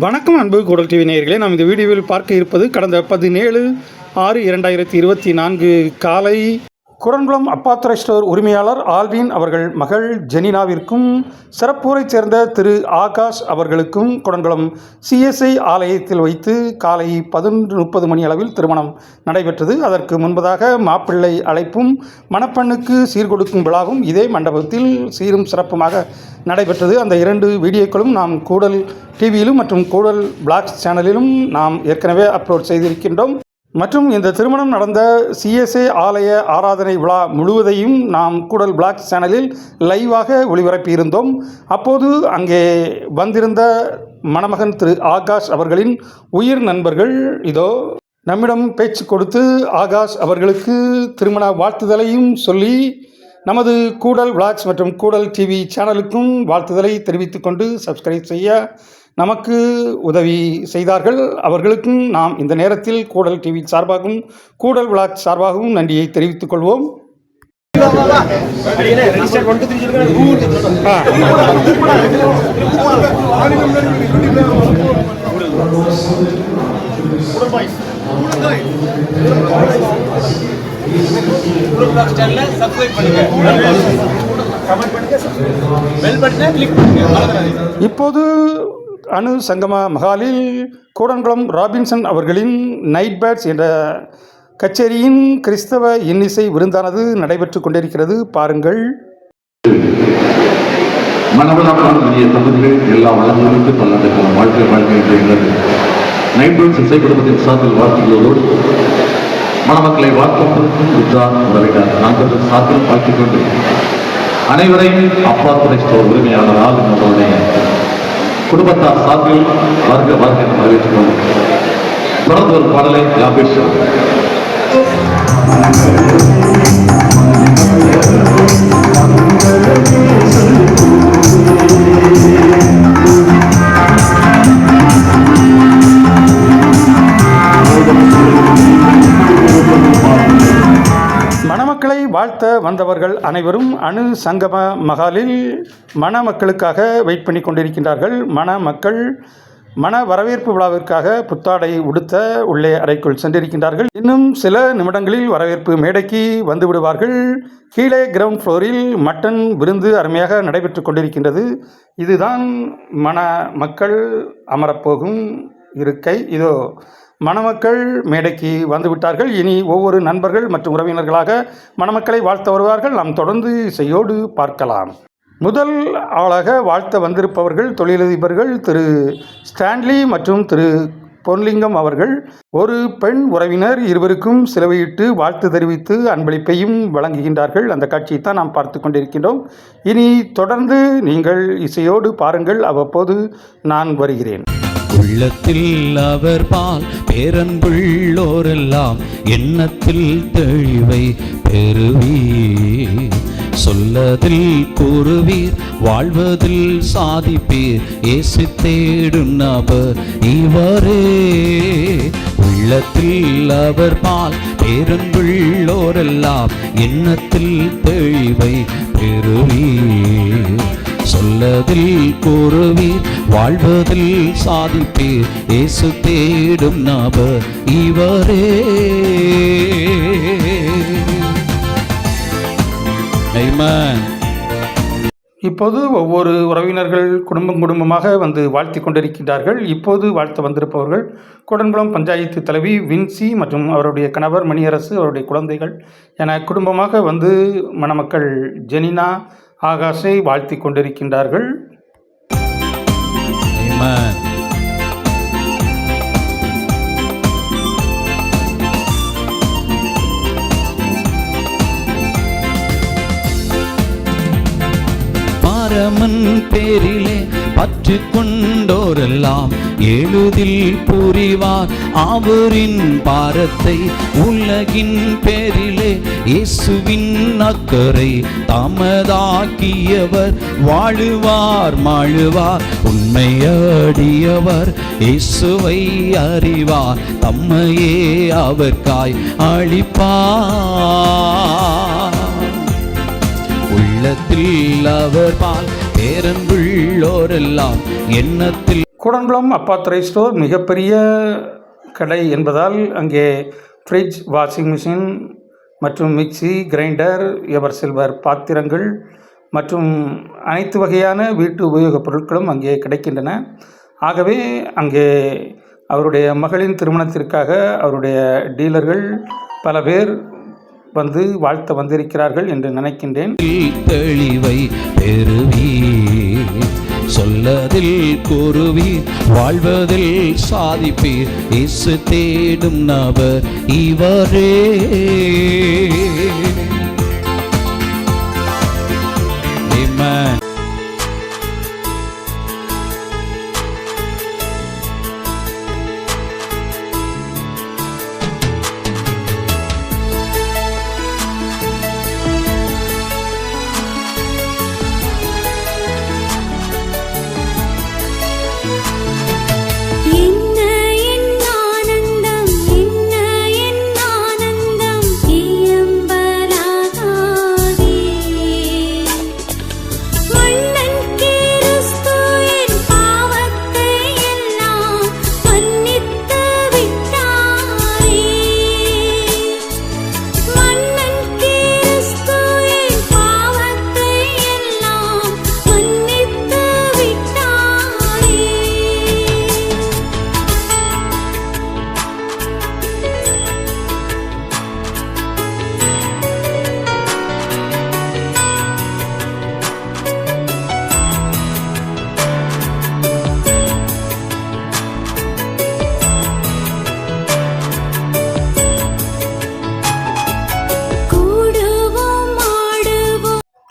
வணக்கம் அன்பு கூடல் டிவி நேயர்களே. நாம் இந்த வீடியோவில் பார்க்க இருப்பது கடந்த பதினேழு ஆறு இரண்டாயிரத்தி இருபத்தி நான்கு காலை குரன்குளம் அப்பாத்துறை ஸ்டோர் உரிமையாளர் ஆல்வின் அவர்கள் மகள் ஜெனினாவிற்கும் சிறப்பூரைச் சேர்ந்த திரு ஆகாஷ் அவர்களுக்கும் குடன்குளம் சிஎஸ்ஐ ஆலயத்தில் வைத்து காலை பதினொன்று முப்பது மணி அளவில் திருமணம் நடைபெற்றது. அதற்கு முன்பதாக மாப்பிள்ளை அழைப்பும் மணப்பெண்ணுக்கு சீர்கொடுக்கும் விழாவும் இதே மண்டபத்தில் சீரும் சிறப்புமாக நடைபெற்றது. அந்த இரண்டு வீடியோக்களும் நாம் கூடல் டிவியிலும் மற்றும் கூடல் பிளாக்ஸ் சேனலிலும் நாம் ஏற்கனவே அப்லோட் செய்திருக்கின்றோம். மற்றும் இந்த திருமணம் நடந்த சிஎஸ்ஏ ஆலய ஆராதனை விழா முழுவதையும் நாம் கூடல் பிளாக் சேனலில் லைவாக ஒளிபரப்பியிருந்தோம். அப்போது அங்கே வந்திருந்த மணமகன் திரு ஆகாஷ் அவர்களின் உயிர் நண்பர்கள் இதோ நம்மிடம் பேச்சு கொடுத்து ஆகாஷ் அவர்களுக்கு திருமண வாழ்த்துதலையும் சொல்லி நமது கூடல் விளாக்ஸ் மற்றும் கூடல் டிவி சேனலுக்கும் வாழ்த்துதலை தெரிவித்துக்கொண்டு சப்ஸ்கிரைப் செய்ய நமக்கு உதவி செய்தார்கள். அவர்களுக்கும் நாம் இந்த நேரத்தில் கூடல் டிவி சார்பாகவும் கூடல் விளாக் சார்பாகவும் நன்றியை தெரிவித்துக் கொள்வோம். இப்போது அணு சங்கம மகாலில் கூடன்குளம் ராபின்சன் அவர்களின் நைட் பேட்ஸ் என்ற கச்சேரியின் கிறிஸ்தவ இன்னிசை விருந்தானது நடைபெற்று கொண்டிருக்கிறது. பாருங்கள். மனவளமான இனிய எல்லா வாழ்க்கை வாழ்க்கை என்று எங்களது இசை குடும்பத்தின் சார்பில் வாழ்த்துகளோடு மணமக்களை வாழ்த்துவதற்கும் உற்றார் உறவினர் சார்பில் கொண்டு அனைவரையும் அப்பா துறை ஸ்டோர் உரிமையாளரால் நம்மளுடைய குடும்பத்தார் சார்பில் வருக வருக என்று வரவேற்றுக் கொண்டு தொடர்ந்து ஒரு பாடலை யாபேஷ் மணமக்களை வாழ்த்த வந்தவர்கள் அனைவரும் அணு சங்கம மகாலில் மணமக்களுக்காக வெயிட் பண்ணி கொண்டிருக்கின்றார்கள். மணமக்கள் மன வரவேற்பு விழாவிற்காக புத்தாடை உடுத்த உள்ளே அறைக்குள் சென்றிருக்கின்றார்கள். இன்னும் சில நிமிடங்களில் வரவேற்பு மேடைக்கு வந்து விடுவார்கள். கீழே கிரவுண்ட் ஃப்ளோரில் மட்டன் விருந்து அருமையாக நடைபெற்று கொண்டிருக்கின்றது. இதுதான் மண மக்கள் அமரப்போகும் இருக்கை. இதோ மணமக்கள் மேடைக்கு வந்துவிட்டார்கள். இனி ஒவ்வொரு நண்பர்கள் மற்றும் உறவினர்களாக மணமக்களை வாழ்த்த வருவார்கள். நாம் தொடர்ந்து இசையோடு பார்க்கலாம். முதல் ஆளாக வாழ்த்த வந்திருப்பவர்கள் தொழிலதிபர்கள் திரு ஸ்டான்லி மற்றும் திரு பொன்லிங்கம் அவர்கள். ஒரு பெண் உறவினர் இருவருக்கும் சிலவையிட்டு வாழ்த்து தெரிவித்து அன்பளிப்பையும் வழங்குகின்றார்கள். அந்த காட்சியை தான் நாம் பார்த்து கொண்டிருக்கின்றோம். இனி தொடர்ந்து நீங்கள் இசையோடு பாருங்கள். அவ்வப்போது நான் வருகிறேன். உள்ளத்தில் அவர் பால் பேரன்புள்ளோரெல்லாம் எண்ணத்தில் தெளிவை பெறுவீர். சொல்லதில் கூறுவீர் வாழ்வதில் சாதிப்பீர். ஏசு தேடும் நபர் இவரே. உள்ளத்தில் அவர் பால் பேரன்புள்ளோரெல்லாம் எண்ணத்தில் தெளிவை பெறுவீர். சொல்லதில் கூறுவீர் வாழ்வதில் சாதிப்பீர். இயேசு தேடும் நபர் இவரே. இப்போது ஒவ்வொரு உறவினர்கள் குடும்பம் குடும்பமாக வந்து வாழ்த்தி கொண்டிருக்கின்றார்கள். இப்போது வாழ்த்த வந்திருப்பவர்கள் குடன்குளம் பஞ்சாயத்து தலைவி வின்சி மற்றும் அவருடைய கணவர் மணியரசு அவருடைய குழந்தைகள். என குடும்பமாக வந்து மணமக்கள் ஜெனினா ஆகாஷை வாழ்த்தி கொண்டிருக்கின்றார்கள் Amen. பரமன் பேரிலே பற்று கொண்டோரெல்லாம் எழுதில் புரிவார். அவரின் பாரத்தை உலகின் பேரிலே இயேசுவின் அக்கறை தமதாக்கியவர். வாழுவார் மாழுவார் உண்மையடியவர். இயேசுவை அறிவார் தம்மையே அவர்காய் அழிப்பார். உள்ளத்தில் அவர் பால் பேரன்புள்ளோரெல்லாம் எண்ணத்தில் கூடங்குளம் அப்பாத்துறை ஸ்டோர் மிகப்பெரிய கடை என்பதால் அங்கே ஃப்ரிட்ஜ் வாஷிங் மிஷின் மற்றும் மிக்சி கிரைண்டர் எவர் சில்வர் பாத்திரங்கள் மற்றும் அனைத்து வகையான வீட்டு உபயோகப் பொருட்களும் அங்கே கிடைக்கின்றன. ஆகவே அங்கே அவருடைய மகளின் திருமணத்திற்காக அவருடைய டீலர்கள் பல பேர் வந்து வாழ்த்த வந்திருக்கிறார்கள் என்று நினைக்கின்றேன். தெளிவை பெறுவீர். சொல்லதில் குருவி வாழ்வதில் சாதிப்பீர். இசு தேடும் நபர் இவரே.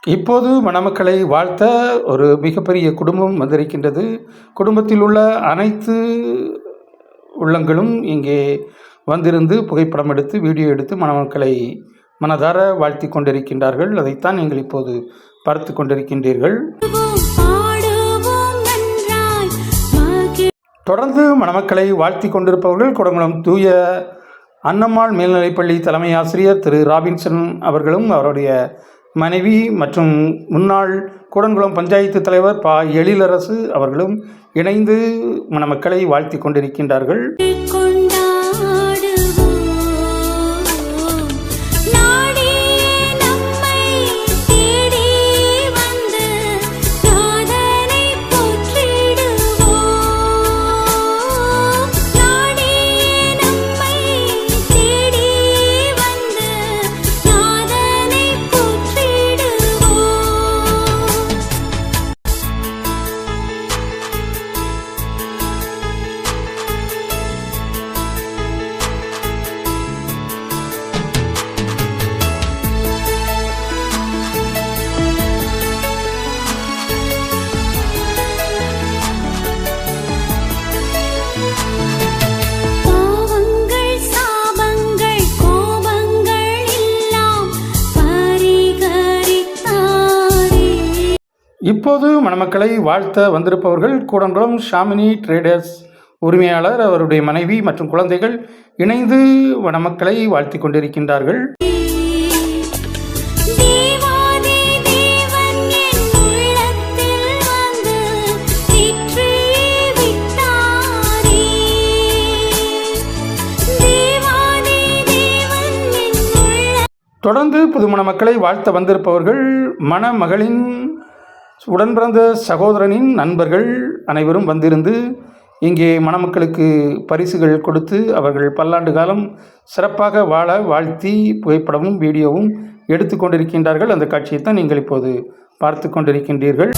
இப்போது மணமக்களை வாழ்த்த ஒரு மிகப்பெரிய குடும்பம் வந்திருக்கின்றது. குடும்பத்தில் உள்ள அனைத்து உள்ளங்களும் இங்கே வந்திருந்து புகைப்படம் எடுத்து வீடியோ எடுத்து மணமக்களை மனதார வாழ்த்தி கொண்டிருக்கின்றார்கள். அதைத்தான் நீங்கள் இப்போது பார்த்து கொண்டிருக்கின்றீர்கள். தொடர்ந்து மணமக்களை வாழ்த்தி கொண்டிருப்பவர்கள் குடங்குளம் தூய அன்னம்மாள் மேல்நிலைப்பள்ளி தலைமை ஆசிரியர் திரு ராபின்சன் அவர்களும் அவருடைய மனைவி மற்றும் முன்னாள் கூடன்குளம் பஞ்சாயத்து தலைவர் பா. எழிலரசு அவர்களும் இணைந்து மணமக்களை வாழ்த்தி கொண்டிருக்கின்றார்கள். மணமக்களை வாழ்த்த வந்திருப்பவர்கள் கூடங்குளம் ஷாமினி ட்ரேடர்ஸ் உரிமையாளர் அவருடைய மனைவி மற்றும் குழந்தைகள் இணைந்து மணமக்களை வாழ்த்தி கொண்டிருக்கின்றார்கள். தொடர்ந்து புதுமண மக்களை வாழ்த்த வந்திருப்பவர்கள் மணமகளின் உடன் பிறந்த சகோதரனின் நண்பர்கள் அனைவரும் வந்திருந்து இங்கே மணமக்களுக்கு பரிசுகள் கொடுத்து அவர்கள் பல்லாண்டு காலம் சிறப்பாக வாழ வாழ்த்தி புகைப்படமும் வீடியோவும் எடுத்து கொண்டிருக்கின்றார்கள் அந்த காட்சியைத்தான் நீங்கள் இப்போது பார்த்து கொண்டிருக்கின்றீர்கள்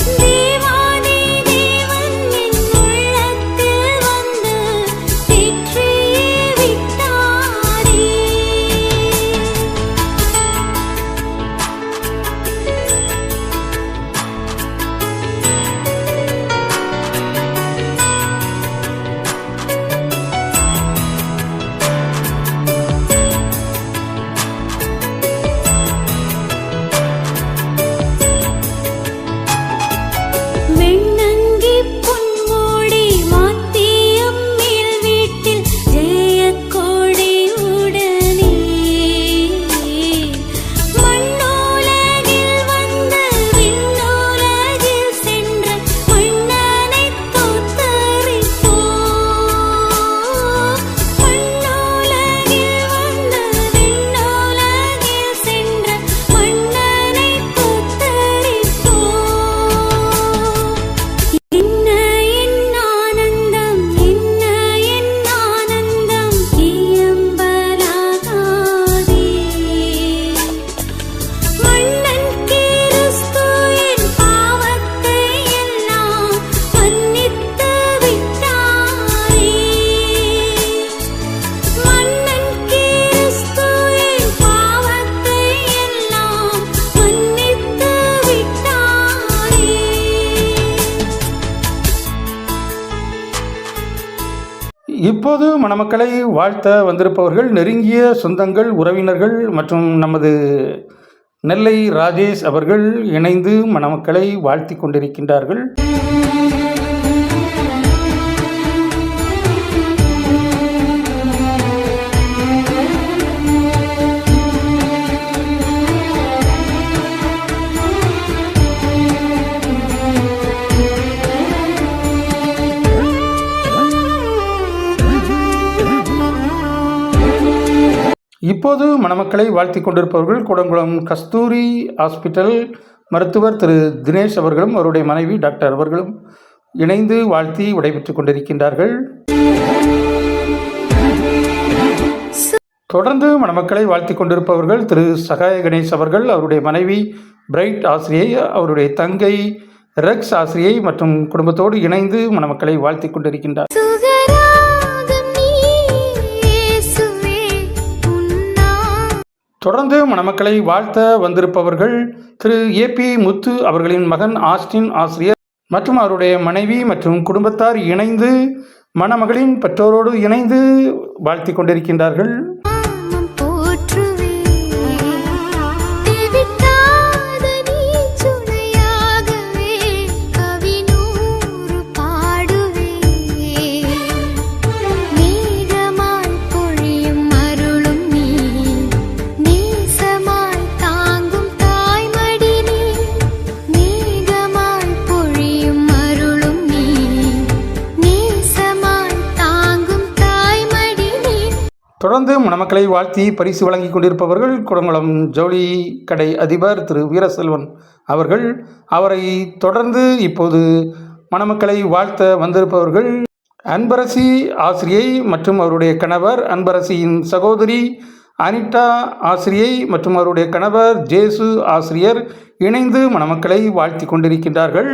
இப்போது மணமக்களை வாழ்த்த வந்திருப்பவர்கள் நெருங்கிய சொந்தங்கள் உறவினர்கள் மற்றும் நமது நெல்லை ராஜேஷ் அவர்கள் இணைந்து மணமக்களை வாழ்த்தி கொண்டிருக்கின்றார்கள். இப்போது மணமக்களை வாழ்த்தி கொண்டிருப்பவர்கள் கூடங்குளம் கஸ்தூரி ஹாஸ்பிட்டல் மருத்துவர் திரு தினேஷ் அவர்களும் அவருடைய மனைவி டாக்டர் அவர்களும் இணைந்து வாழ்த்தி விடைபெற்றுக் கொண்டிருக்கின்றார்கள். தொடர்ந்து மணமக்களை வாழ்த்தி கொண்டிருப்பவர்கள் திரு சகாய கணேஷ் அவர்கள் அவருடைய மனைவி பிரைட் ஆசிரியை அவருடைய தங்கை ரெக்ஸ் ஆசிரியை மற்றும் குடும்பத்தோடு இணைந்து மணமக்களை வாழ்த்தி கொண்டிருக்கின்றார். தொடர்ந்து மணமக்களை வாழ்த்த வந்திருப்பவர்கள் திரு. ஏபி முத்து அவர்களின் மகன் ஆஸ்டின் ஆசிரியர் மற்றும் அவருடைய மனைவி மற்றும் குடும்பத்தார் இணைந்து மணமகளின் பெற்றோரோடு இணைந்து வாழ்த்தி கொண்டிருக்கின்றார்கள். தொடர்ந்து மணமக்களை வாழ்த்தி பரிசு வழங்கி கொண்டிருப்பவர்கள் குடங்குளம் ஜவுளி கடை அதிபர் திரு வீரசெல்வன் அவர்கள். அவரை தொடர்ந்து இப்போது மணமக்களை வாழ்த்த வந்திருப்பவர்கள் அன்பரசி ஆசிரியை மற்றும் அவருடைய கணவர் அன்பரசியின் சகோதரி அனிட்டா ஆசிரியை மற்றும் அவருடைய கணவர் ஜேசு ஆசிரியர் இணைந்து மணமக்களை வாழ்த்தி கொண்டிருக்கின்றார்கள்.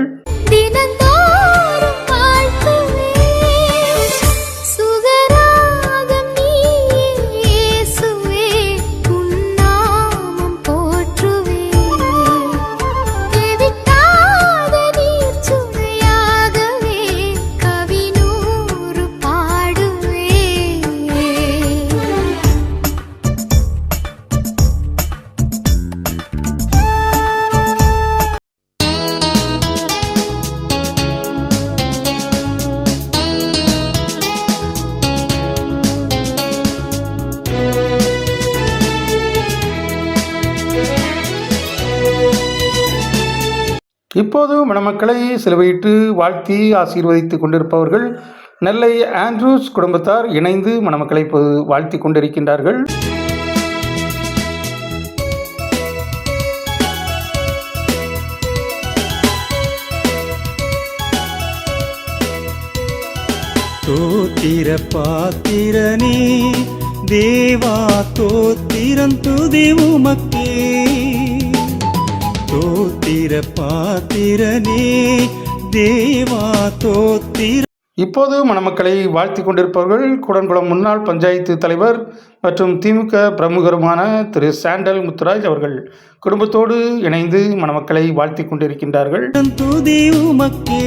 இப்போது மணமக்களை சிலுவையிட்டு வாழ்த்தி ஆசீர்வதித்து கொண்டிருப்பவர்கள் நெல்லை ஆண்ட்ரூஸ் குடும்பத்தார் இணைந்து மணமக்களை இப்போது வாழ்த்தி கொண்டிருக்கின்றார்கள். தோத்திர பாத்திரனே தேவா தோத்திரம் துதி உமக்கே. தோத்திர பாத்திரனே தேவா தோத்திர இப்போது மணமக்களை வாழ்த்தி கொண்டிருப்பவர்கள் குடன்குளம் முன்னாள் பஞ்சாயத்து தலைவர் மற்றும் திமுக பிரமுகருமான திரு சாண்டல் முத்துராஜ் அவர்கள் குடும்பத்தோடு இணைந்து மணமக்களை வாழ்த்தி கொண்டிருக்கின்றார்கள். துதி உமக்கே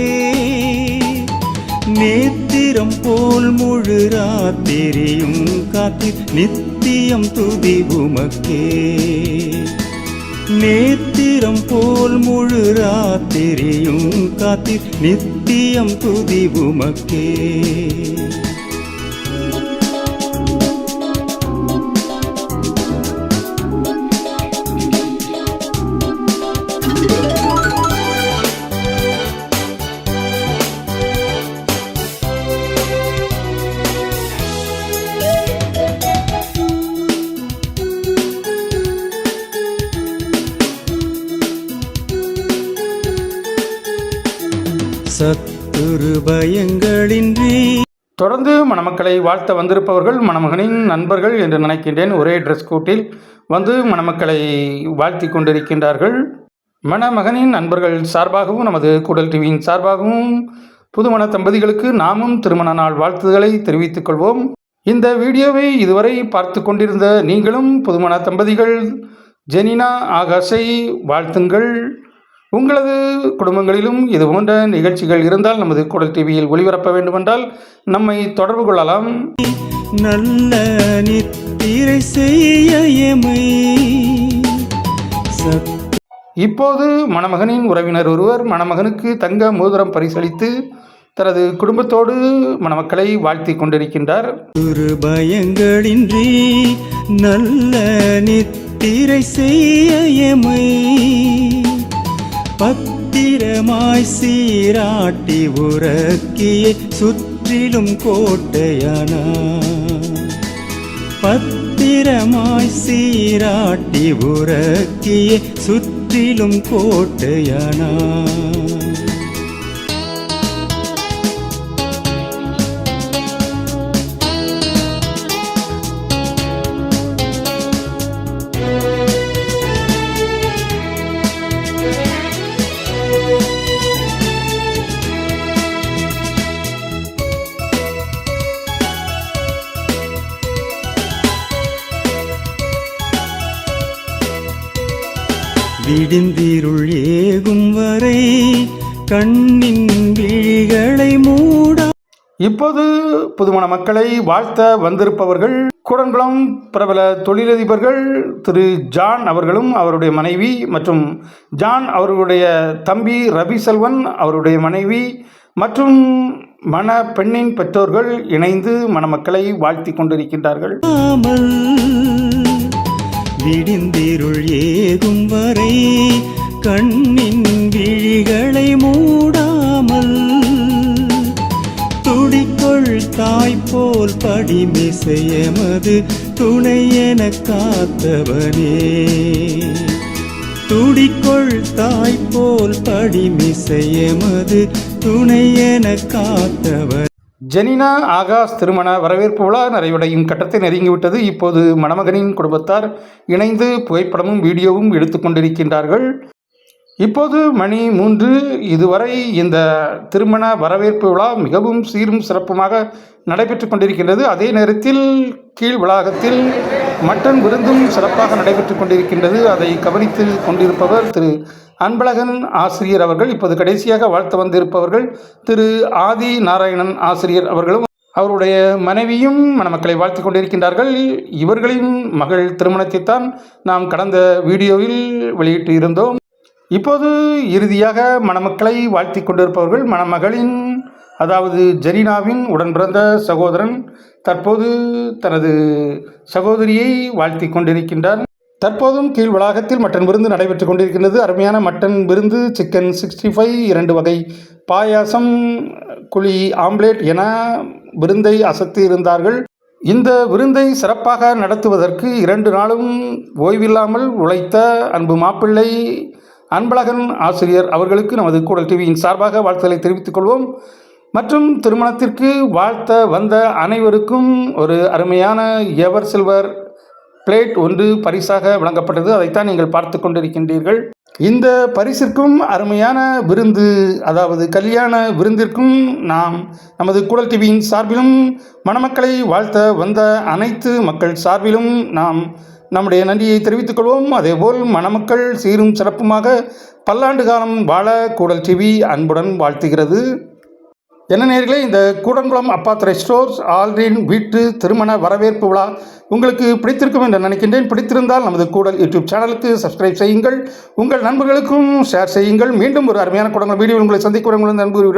நேத்திரம் போல் முழு ராத்திரியும் காத்திர் நித்தியம் துதி உமக்கே. நேத்திரம் போல் முழு ராத்திரியும் காத்திர் நித்தியம் துதி உமக்கே. தொடர்ந்து மணமக்களை வாழ்த்த வந்திருப்பவர்கள் மணமகனின் நண்பர்கள் என்று நினைக்கின்றேன். ஒரே ட்ரெஸ் கோட்டில் வந்து மணமக்களை வாழ்த்தி கொண்டிருக்கின்றார்கள். மணமகனின் நண்பர்கள் சார்பாகவும் நமது கூடல் டிவியின் சார்பாகவும் புதுமண தம்பதிகளுக்கு நாமும் திருமண நாள் வாழ்த்துதலை தெரிவித்துக் கொள்வோம். இந்த வீடியோவை இதுவரை பார்த்து கொண்டிருந்த நீங்களும் புதுமண தம்பதிகள் ஜெனினா ஆகாஷை வாழ்த்துங்கள். உங்களது குடும்பங்களிலும் இது போன்ற நிகழ்ச்சிகள் இருந்தால் நமது குடல் டிவியில் ஒளிபரப்ப வேண்டுமென்றால் நம்மை தொடர்பு கொள்ளலாம். நல்ல நித்திரை செய்ய எமை. சத் இப்போது மணமகனின் உறவினர் ஒருவர் மணமகனுக்கு தங்க மோதிரம் பரிசளித்து தனது குடும்பத்தோடு மணமக்களை வாழ்த்தி கொண்டிருக்கின்றார். ஒரு பயங்களின்றி நல்ல நித்திரை செய்ய பத்திரமாய் சீராட்டி உறக்கிய சுற்றிலும் கோட்டையானா. பத்திரமாய் சீராட்டி உறக்கிய சுற்றிலும் கோட்டையானா. விடிந்திருள் ஏகும் வரை கண்ணின் விழிகளை மூடா இப்போது புதுமண மக்களை வாழ்த்த வந்திருப்பவர்கள் கூடன்குளம் பிரபல தொழிலதிபர்கள் திரு ஜான் அவர்களும் அவருடைய மனைவி மற்றும் ஜான் அவர்களுடைய தம்பி ரவி செல்வன் அவருடைய மனைவி மற்றும் மண பெண்ணின் பெற்றோர்கள் இணைந்து மணமக்களை வாழ்த்தி கொண்டிருக்கின்றார்கள். விடிந்திருள் ஏகும் வரை கண்ணின் விழிகளை மூடாமல் துடிக்கொள் தாய் படிமிசையமது துணை என காத்தவனே. துடிக்கொள் தாய் படிமிசையமது துணை என காத்தவன். ஜெனினா ஆகாஷ் திருமண வரவேற்பு விழா நிறைவடையும் கட்டத்தை நெருங்கிவிட்டது. இப்போது மணமகனின் குடும்பத்தார் இணைந்து புகைப்படமும் வீடியோவும் எடுத்துக்கொண்டிருக்கின்றார்கள் இப்போது மணி மூன்று. இதுவரை இந்த திருமண வரவேற்பு விழா மிகவும் சீரும் சிறப்புமாக நடைபெற்று கொண்டிருக்கின்றது. அதே நேரத்தில் கீழ் வளாகத்தில் மட்டன் விருந்தும் சிறப்பாக நடைபெற்று கொண்டிருக்கின்றது. அதை கவனித்து கொண்டிருப்பவர் திரு அன்பழகன் ஆசிரியர் அவர்கள் இப்போது கடைசியாக வாழ்த்து வந்திருப்பவர்கள் திரு ஆதி நாராயணன் ஆசிரியர் அவர்களும் அவருடைய மனைவியும் மணமக்களை வாழ்த்தி கொண்டிருக்கின்றார்கள். இவர்களின் மகள் திருமணத்தைத்தான் நாம் கடந்த வீடியோவில் வெளியிட்டு இருந்தோம். இப்போது இறுதியாக மணமக்களை வாழ்த்தி கொண்டிருப்பவர்கள் மணமகளின் அதாவது ஜெரீனாவின் உடன் பிறந்த சகோதரன் தற்போது தனது சகோதரியை வாழ்த்தி கொண்டிருக்கின்றார். தற்போதும் கீழ் வளாகத்தில் மட்டன் விருந்து நடைபெற்று கொண்டிருக்கின்றது. அருமையான மட்டன் விருந்து சிக்கன் சிக்ஸ்டி ஃபைவ் இரண்டு வகை பாயாசம் குழி ஆம்லேட் என விருந்தை அசத்தி இருந்தார்கள். இந்த விருந்தை சிறப்பாக நடத்துவதற்கு இரண்டு நாளும் ஓய்வில்லாமல் உழைத்த அன்பு மாப்பிள்ளை அன்பழகன் ஆசிரியர் அவர்களுக்கு நமது கூடல் டிவியின் சார்பாக வாழ்த்துக்களை தெரிவித்துக் கொள்வோம். மற்றும் திருமணத்திற்கு வாழ்த்த வந்த அனைவருக்கும் ஒரு அருமையான எவர் சில்வர் பிளேட் ஒன்று பரிசாக வழங்கப்பட்டது. அதைத்தான் நீங்கள் பார்த்து கொண்டிருக்கின்றீர்கள். இந்த பரிசிற்கும் அருமையான விருந்து அதாவது கல்யாண விருந்திற்கும் நாம் நமது குடல் டிவியின் சார்பிலும் மணமக்களை வாழ்த்த வந்த அனைத்து மக்கள் சார்பிலும் நாம் நம்முடைய நன்றியை தெரிவித்துக் கொள்வோம். அதேபோல் மணமக்கள் சீரும் சிறப்புமாக பல்லாண்டு காலம் வாழ கூடல் டிவி அன்புடன் வாழ்த்துகிறது. என்ன நேர்களே இந்த கூடங்குளம் அப்பாத்துறை ஸ்டோர்ஸ் ஆல்ரின் வீட்டு திருமண வரவேற்பு விழா உங்களுக்கு பிடித்திருக்கும் என்று நினைக்கின்றேன். பிடித்திருந்தால் நமது கூடல் யூடியூப் சேனலுக்கு சப்ஸ்கிரைப் செய்யுங்கள். உங்கள் நண்பர்களுக்கும் ஷேர் செய்யுங்கள். மீண்டும் ஒரு அருமையான குடங்கள் வீடியோ உங்களை சந்திக்க உங்கள் நண்பர்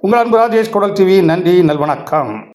உங்கள் அன்பு ராஜேஷ் குடல் டிவி. நன்றி நல்வணக்கம்.